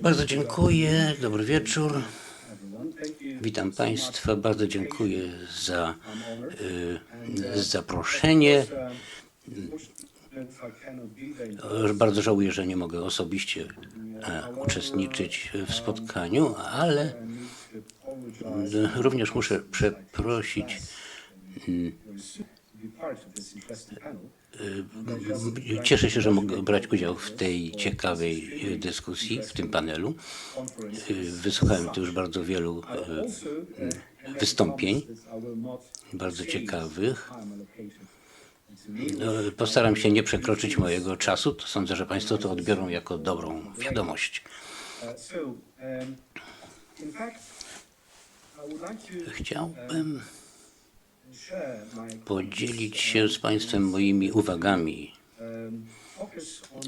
Bardzo dziękuję. Dobry wieczór. Witam Państwa. Bardzo dziękuję za y, zaproszenie. Bardzo żałuję, że nie mogę osobiście e, uczestniczyć w spotkaniu, ale y, również muszę przeprosić y, Cieszę się, że mogę brać udział w tej ciekawej y, dyskusji, w tym panelu. Y, Wysłuchałem tu już bardzo wielu y, wystąpień, bardzo ciekawych. No, Postaram się nie przekroczyć mojego czasu. Sądzę, że Państwo to odbiorą jako dobrą wiadomość. Chciałbym podzielić się z Państwem moimi uwagami,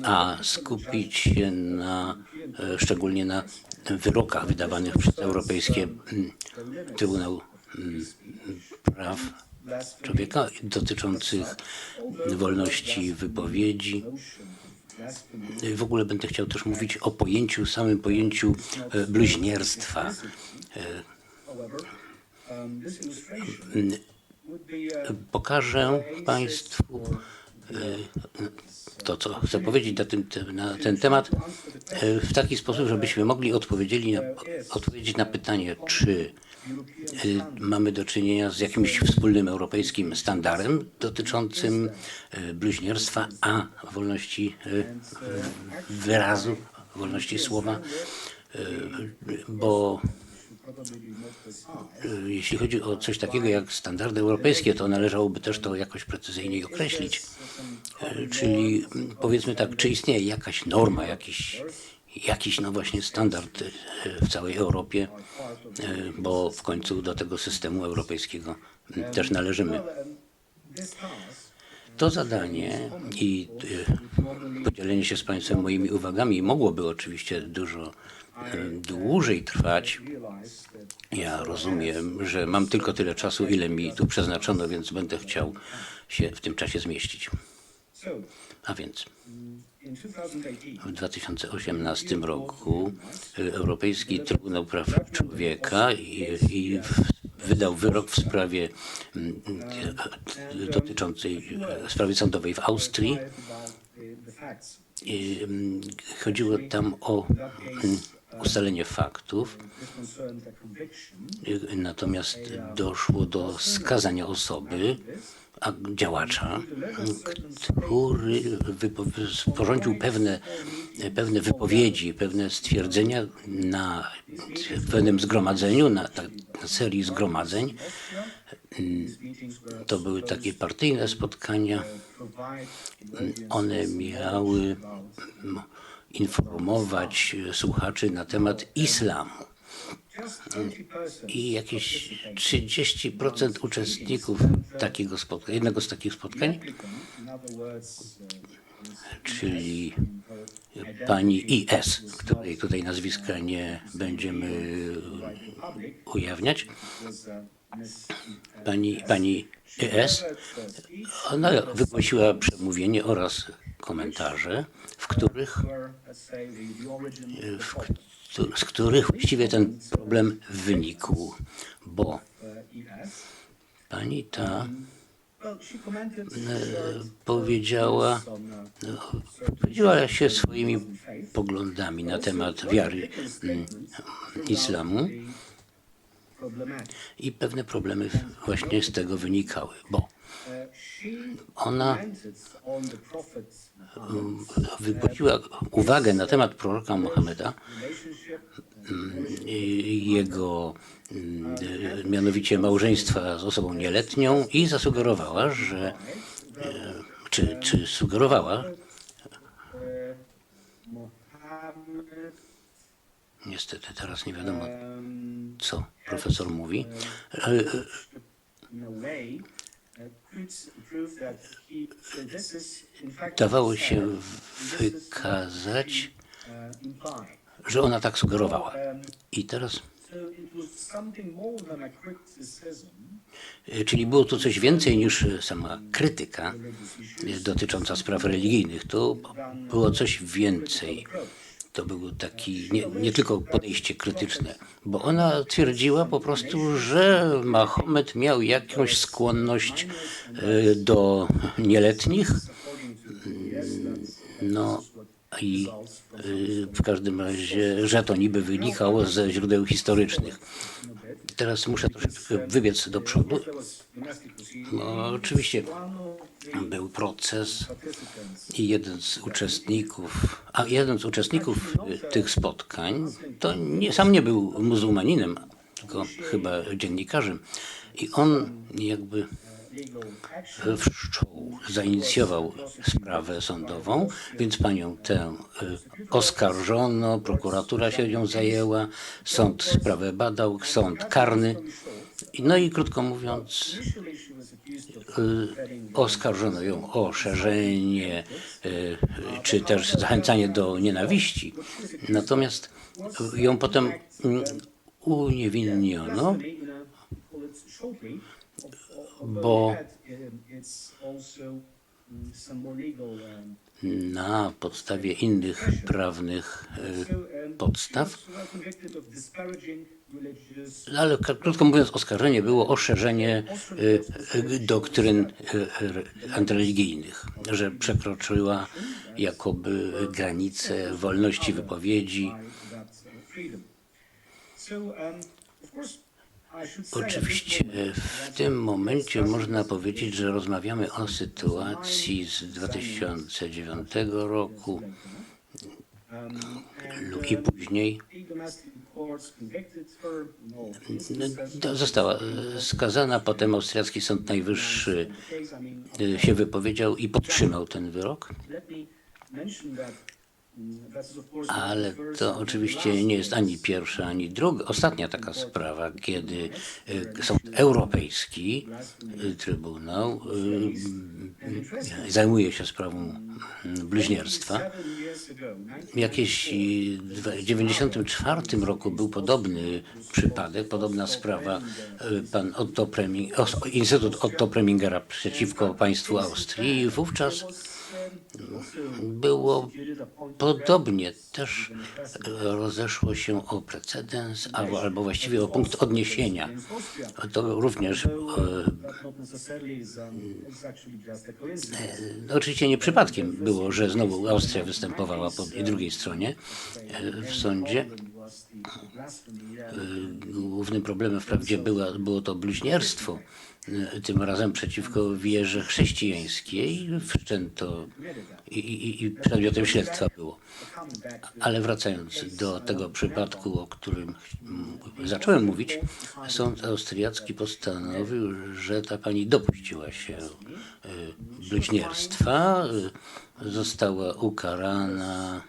a skupić się na, e, szczególnie na wyrokach wydawanych przez Europejskie mm, Trybunał mm, Praw Człowieka dotyczących wolności wypowiedzi. W ogóle będę chciał też mówić o pojęciu, samym pojęciu e, bluźnierstwa. Pokażę Państwu e, to, co chcę powiedzieć na, tym, na ten temat e, w taki sposób, żebyśmy mogli odpowiedzieli na, odpowiedzieć na pytanie, czy e, mamy do czynienia z jakimś wspólnym europejskim standardem dotyczącym bluźnierstwa, a wolności wyrazu, wolności słowa, bo jeśli chodzi o coś takiego jak standardy europejskie, to należałoby też to jakoś precyzyjniej określić. E, Czyli mm, powiedzmy tak, czy istnieje jakaś norma, jakiś, jakiś no właśnie standard e, w całej Europie, e, bo w końcu do tego systemu europejskiego mm, też należymy. To zadanie i podzielenie się z Państwem moimi uwagami mogłoby oczywiście dużo dłużej trwać. Ja rozumiem, że mam tylko tyle czasu, ile mi tu przeznaczono, więc będę chciał się w tym czasie zmieścić. A więc w 2018 roku Europejski Trybunał Praw Człowieka i, wydał wyrok w sprawie mm, dotyczącej sprawy sądowej w Austrii. Mm, chodziło tam o mm, ustalenie faktów, natomiast doszło do skazania osoby, a działacza, który sporządził pewne, pewne wypowiedzi, pewne stwierdzenia na pewnym zgromadzeniu, na, na serii zgromadzeń. To były takie partyjne spotkania. One miały informować słuchaczy na temat islamu. I jakieś 30% uczestników takiego spotkań, jednego z takich spotkań, czyli pani IS, której tutaj nazwiska nie będziemy ujawniać, pani, pani IS, ona wygłosiła przemówienie oraz komentarze, w których, w, z których właściwie ten problem wynikł, bo pani ta e, powiedziała, podzieliła się swoimi poglądami na temat wiary mm, islamu i pewne problemy właśnie z tego wynikały, bo ona wypowiedziała uwagę na temat proroka Mohameda, jego mianowicie małżeństwa z osobą nieletnią i zasugerowała, że czy, czy sugerowała Niestety teraz nie wiadomo, co profesor mówi. Dawało się wykazać, że ona tak sugerowała. I teraz. Czyli było to coś więcej niż sama krytyka dotycząca spraw religijnych. To było coś więcej. To był taki nie, nie tylko podejście krytyczne, bo ona twierdziła po prostu, że Mahomet miał jakąś skłonność e, do nieletnich. No i y, w każdym razie, że to niby wynikało ze źródeł historycznych. Teraz muszę troszeczkę wybiec do przodu. No, oczywiście był proces i jeden z uczestników, a jeden z uczestników y, tych spotkań, to nie, sam nie był muzułmaninem, tylko chyba dziennikarzem. I on jakby wszczął, zainicjował sprawę sądową, więc panią tę y, oskarżono, prokuratura się nią zajęła, sąd sprawę badał, sąd karny. No i krótko mówiąc, y, oskarżono ją o szerzenie y, czy też zachęcanie do nienawiści. Natomiast ją potem mm, uniewinniono, bo na podstawie innych prawnych y, podstaw, ale k- krótko mówiąc, oskarżenie było o szerzenie y, y, doktryn antyreligijnych, że przekroczyła jakoby granice wolności wypowiedzi. Oczywiście w tym momencie można powiedzieć, że rozmawiamy o sytuacji z 2009 roku lub i później. No, Została e, skazana, potem austriacki Sąd Najwyższy e, się wypowiedział i podtrzymał ten wyrok, ale to oczywiście nie jest ani pierwsza, ani druga, ostatnia taka sprawa, kiedy e, Sąd Europejski, e, Trybunał, e, zajmuje się sprawą mm, bluźnierstwa. Jakieś w 1994 roku był podobny przypadek, podobna sprawa. Pan Otto Preming, Instytut Otto Premingera przeciwko państwu Austrii. I wówczas było podobnie. Też rozeszło się o precedens, albo, albo właściwie o punkt odniesienia. To również e, e, oczywiście nie przypadkiem było, że znowu Austria występowała po drugiej stronie e, w sądzie. Głównym problemem wprawdzie była, było to bluźnierstwo, tym razem przeciwko wierze chrześcijańskiej. Wszczęto i, i, i przedmiotem śledztwa było. Ale wracając do tego przypadku, o którym zacząłem mówić, sąd austriacki postanowił, że ta pani dopuściła się e, bluźnierstwa, e, została ukarana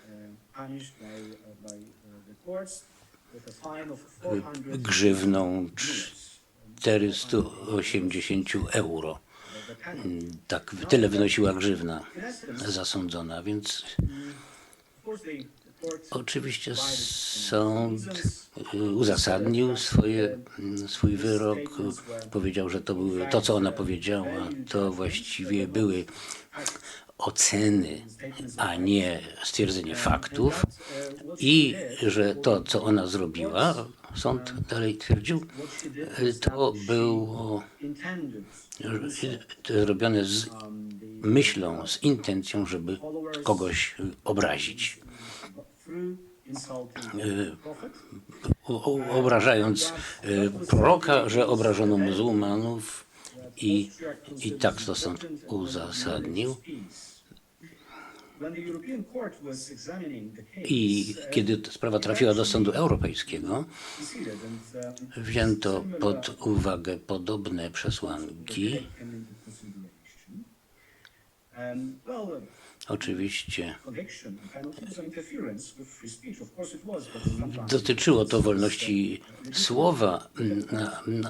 grzywną 480 euro. Tak, tyle wynosiła grzywna zasądzona, więc oczywiście sąd y, uzasadnił swoje, mm, swój wyrok. Powiedział, że to, były, to, co ona powiedziała, to właściwie były oceny, a nie stwierdzenie faktów i że to, co ona zrobiła, sąd dalej twierdził, to było zrobione z myślą, z intencją, żeby kogoś obrazić. U- Obrażając y, proroka, że obrażono muzułmanów i, i tak to sąd uzasadnił. I kiedy ta sprawa trafiła do Sądu Europejskiego, wzięto pod uwagę podobne przesłanki. Oczywiście. dotyczyło to wolności słowa,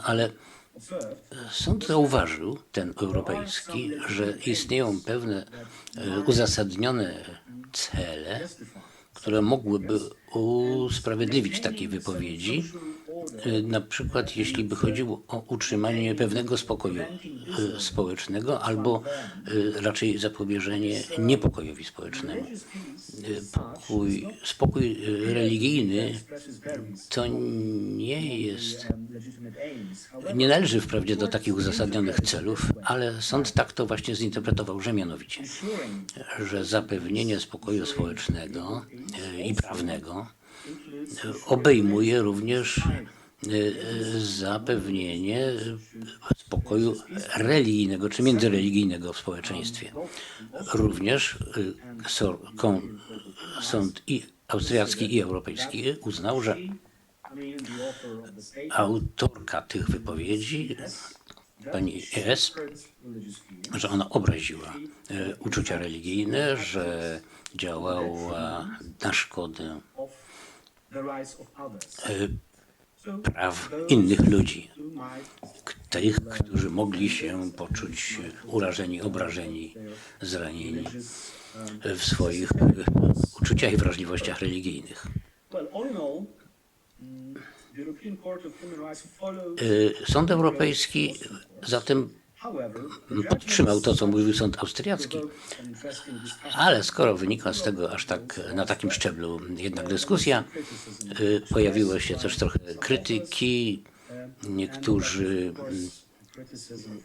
ale sąd zauważył, ten europejski, że istnieją pewne e, uzasadnione cele, które mogłyby usprawiedliwić takie wypowiedzi Na przykład jeśli by chodziło o utrzymanie pewnego spokoju y, społecznego albo y, raczej zapobieżenie niepokojowi społecznemu. Y, Pokój, spokój y, religijny to nie jest, nie należy wprawdzie do takich uzasadnionych celów, ale sąd tak to właśnie zinterpretował, że mianowicie, że zapewnienie spokoju społecznego y, i prawnego y, obejmuje również y, y, zapewnienie spokoju religijnego czy międzyreligijnego w społeczeństwie. Również kon- sąd i austriacki i europejski uznał, że autorka tych wypowiedzi, pani S., że ona obraziła e, uczucia religijne, że działała na szkodę e, praw innych ludzi, tych, którzy mogli się poczuć urażeni, obrażeni, zranieni e, w swoich e, uczuciach i wrażliwościach religijnych. Mm, E, Sąd Europejski zatem podtrzymał to, co mówił sąd austriacki. Ale skoro wynika z tego aż tak na takim szczeblu jednak dyskusja, y, pojawiło się też trochę krytyki. Niektórzy,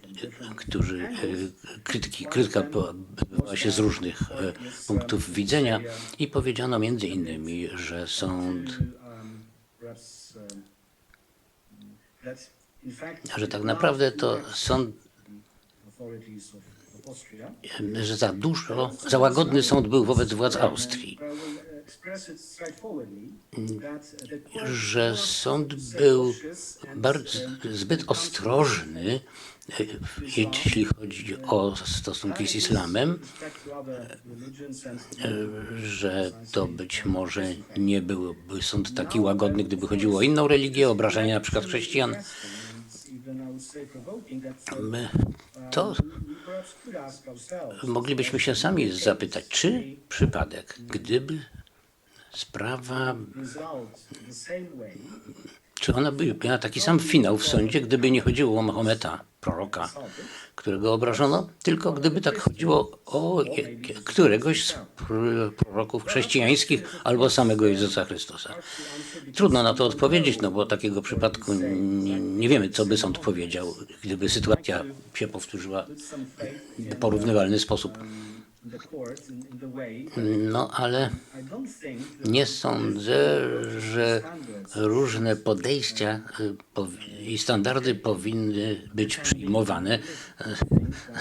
different którzy y, krytyki, krytyka odbywała się z różnych y, punktów widzenia i powiedziano między innymi, że sąd, że tak naprawdę to sąd, że za dużo, za łagodny sąd był wobec władz Austrii. Że sąd był bardzo, zbyt ostrożny, jeśli chodzi o stosunki z islamem, że to być może nie byłby sąd taki łagodny, gdyby chodziło o inną religię, obrażanie na przykład chrześcijan. My to moglibyśmy się sami zapytać, czy przypadek, gdyby sprawa, czy ona by miała taki sam finał w sądzie, gdyby nie chodziło o Mahometa, proroka, którego obrażono, tylko gdyby tak chodziło o któregoś z pr- proroków chrześcijańskich albo samego Jezusa Chrystusa. Trudno na to odpowiedzieć, no bo takiego przypadku nie, nie wiemy, co by sąd powiedział, gdyby sytuacja się powtórzyła w porównywalny sposób. No ale nie sądzę, że różne podejścia y, i standardy powinny być przyjmowane,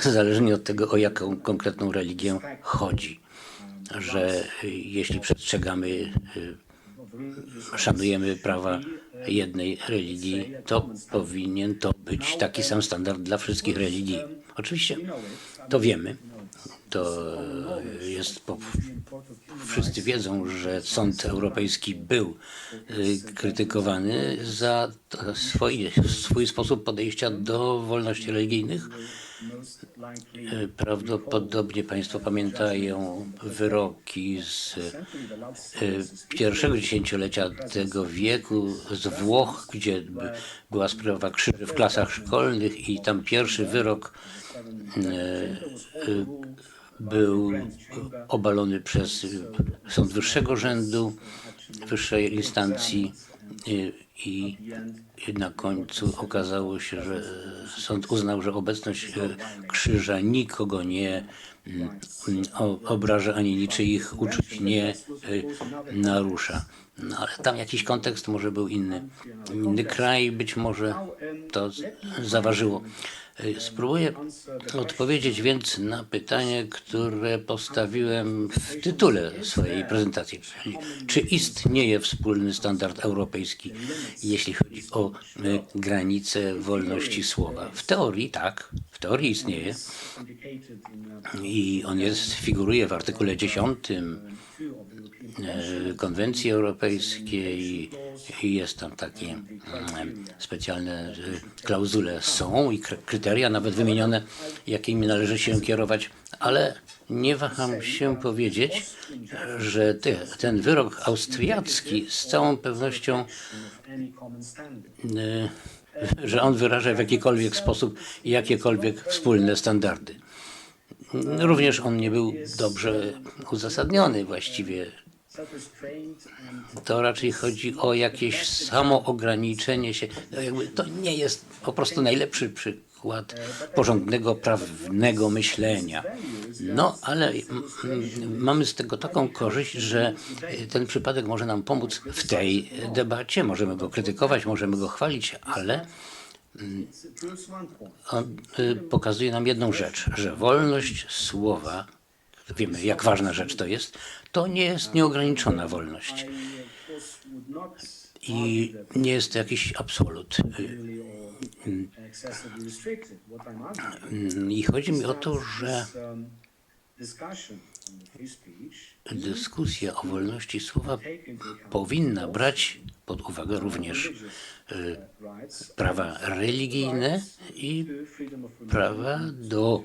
y, zależnie od tego, o jaką konkretną religię chodzi. Że jeśli przestrzegamy, y, szanujemy prawa jednej religii, to powinien to być taki sam standard dla wszystkich religii. Oczywiście to wiemy. To jest po, wszyscy wiedzą, że Sąd Europejski był y, krytykowany za swoje, swój sposób podejścia do wolności religijnych. Y, Prawdopodobnie Państwo pamiętają wyroki z pierwszego dziesięciolecia tego wieku z Włoch, gdzie by- była sprawa krzyży w klasach szkolnych i tam pierwszy wyrok był obalony przez sąd wyższego rzędu, wyższej instancji y, i na końcu okazało się, że e, sąd uznał, że obecność e, krzyża nikogo nie mm, obraża ani niczyich uczuć nie e, narusza. No ale tam jakiś kontekst może był inny. Inny kraj być może to zaważyło. E, Spróbuję odpowiedzieć więc na pytanie, które postawiłem w tytule swojej prezentacji. Czyli czy istnieje wspólny standard europejski, jeśli chodzi o e, granice wolności słowa? W teorii tak, w teorii istnieje i on jest, figuruje w artykule 10 two of the European e, Konwencji Europejskiej i jest tam takie mm, specjalne e, klauzule są i kry- kryteria nawet wymienione, jakimi należy się kierować, ale nie waham się powiedzieć, że ty, ten wyrok austriacki z całą pewnością, y, że on wyraża w jakikolwiek sposób jakiekolwiek wspólne standardy. Również on nie był dobrze uzasadniony właściwie. To raczej chodzi o jakieś samoograniczenie się. No to nie jest po prostu najlepszy przykład porządnego, prawnego myślenia. No, ale mm, mm, mamy z tego taką korzyść, że ten przypadek może nam pomóc w tej debacie. Możemy go krytykować, możemy go chwalić, ale point. on y, pokazuje nam jedną rzecz, że wolność słowa, wiemy jak ważna rzecz to jest, to nie jest nieograniczona wolność. I, nie jest jakiś absolut. Y, I chodzi mi o to, że dyskusja o wolności słowa powinna brać pod uwagę również rights, prawa religijne i prawa do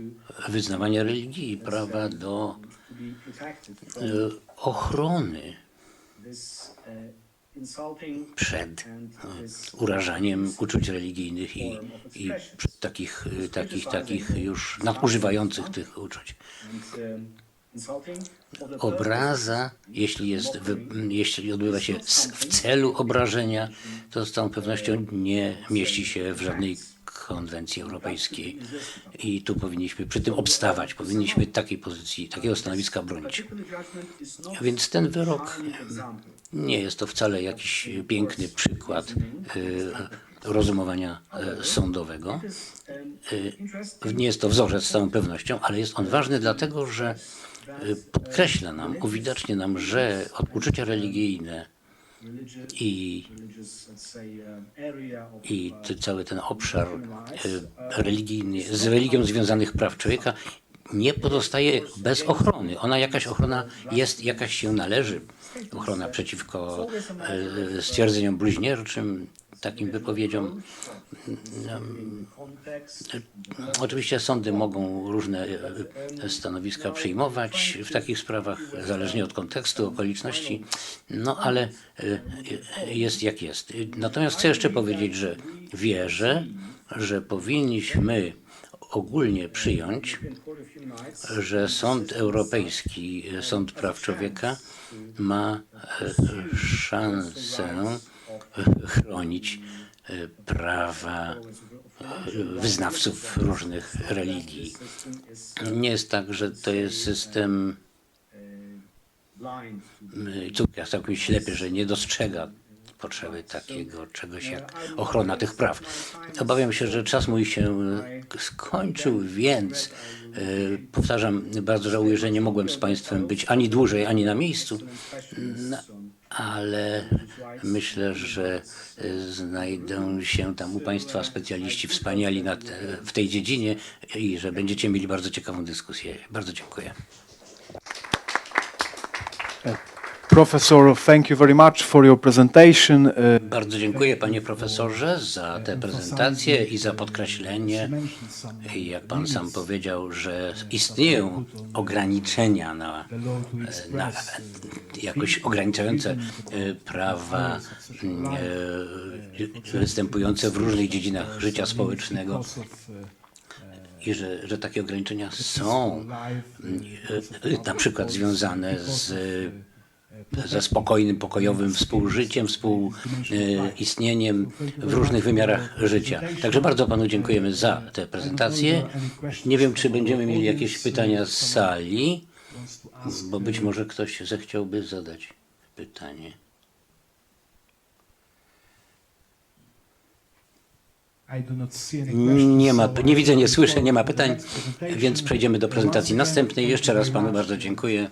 wyznawania religii, prawa do y, ochrony uh, przed this urażaniem uczuć religijnych i, i przed takich, y, takich, takich już nadużywających tych uczuć. Obraza, jeśli, jest, jeśli odbywa się w celu obrażenia, to z całą pewnością nie mieści się w żadnej konwencji europejskiej. I tu powinniśmy przy tym obstawać, powinniśmy takiej pozycji, takiego stanowiska bronić. Więc ten wyrok example. nie jest to wcale jakiś piękny przykład y, rozumowania y, sądowego. Interesting Nie jest to wzorzec z całą pewnością, ale jest on ważny dlatego, że y, podkreśla nam, uwidacznia nam, że uczucia religijne i, i cały ten obszar y, religijny, z religią związanych praw człowieka nie pozostaje bez ochrony. Ona jakaś ochrona jest, jakaś się należy. Ochrona przeciwko y, stwierdzeniom bluźnierczym, takim wypowiedziom. context, Oczywiście sądy mogą różne e, stanowiska przyjmować w takich sprawach, zależnie od kontekstu, okoliczności, no ale e, jest jak jest. Natomiast chcę jeszcze powiedzieć, że wierzę, że powinniśmy ogólnie przyjąć, że Sąd Europejski, e, Sąd Praw Człowieka ma e, szansę e, chronić e, prawa e, wyznawców różnych religii. Nie jest tak, że to jest system y, córka całkiem ślepy, że nie dostrzega potrzeby takiego czegoś jak ochrona tych praw. Obawiam się, że czas mój się skończył, więc powtarzam, bardzo żałuję, że nie mogłem z Państwem być ani dłużej, ani na miejscu, ale myślę, że y, znajdą się tam u Państwa specjaliści wspaniali w tej dziedzinie i że będziecie mieli bardzo ciekawą dyskusję. Bardzo dziękuję. Professor, thank you very much for your presentation. Uh, Bardzo dziękuję panie profesorze za tę prezentację i za podkreślenie, jak pan sam powiedział, że istnieją ograniczenia na, na jakoś ograniczające e, prawa e, występujące w różnych dziedzinach życia społecznego i że, że takie ograniczenia są e, e, na przykład związane z ze spokojnym, pokojowym współżyciem, współistnieniem w różnych wymiarach życia. Także bardzo panu dziękujemy za tę prezentację. Nie wiem, czy będziemy mieli jakieś pytania z sali, bo być może ktoś zechciałby zadać pytanie. Nie ma, nie widzę, nie słyszę, nie ma pytań, więc przejdziemy do prezentacji następnej. Jeszcze raz panu bardzo dziękuję.